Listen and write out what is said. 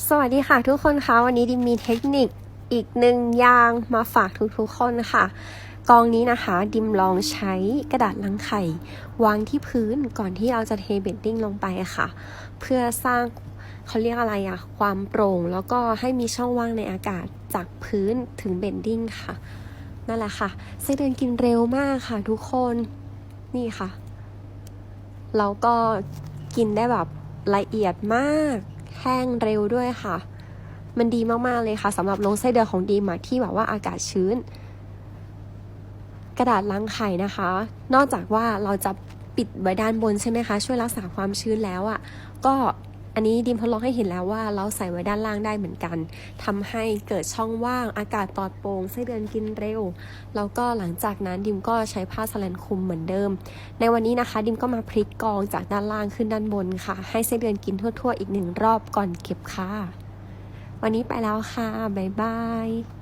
สวัสดีค่ะทุกคนคะวันนี้ดิมมีเทคนิคอีกหนึ่งอย่างมาฝากทุกๆคนค่ะ กองนี้นะคะดิมลองใช้กระดาษลังไข่ วางที่พื้นก่อนที่เราจะเทเบดดิ้งลงไปค่ะ เพื่อสร้างเขาเรียกอะไรอะความโปร่ง แล้วก็ให้มีช่องว่างในอากาศจากพื้นถึงเบดดิ้งค่ะ นั่นแหละค่ะไส้เดือนกินเร็วมากค่ะทุกคนนี่ค่ะแล้วก็กินได้แบบละเอียดมาก แห้งเร็วด้วยค่ะ มันดีมาก ๆ เลยค่ะสำหรับลงไส้เดือนของดีมาที่แบบว่าอากาศชื้น กระดาษล้างไข่นะคะ นอกจากว่าเราจะปิดไว้ด้านบนใช่ไหมคะ ช่วยรักษาความชื้นแล้วอะ่ะก็ อันนี้ดิมทดลองให้เห็นแล้วว่าเราใส่ไว้ด้านล่างได้เหมือนกันทำให้เกิดช่องว่างอากาศปลอดโปร่งไส้เดือนกินเร็ว แล้วก็หลังจากนั้นดิมก็ใช้ผ้าสแลนคุมเหมือนเดิม ในวันนี้นะคะ ดิมก็มาพลิกกองจากด้านล่างขึ้นด้านบนค่ะ ให้ไส้เดือนกินทั่ว ๆ อีกหนึ่งรอบก่อนเก็บค่ะ วันนี้ไปแล้วค่ะบ๊ายบาย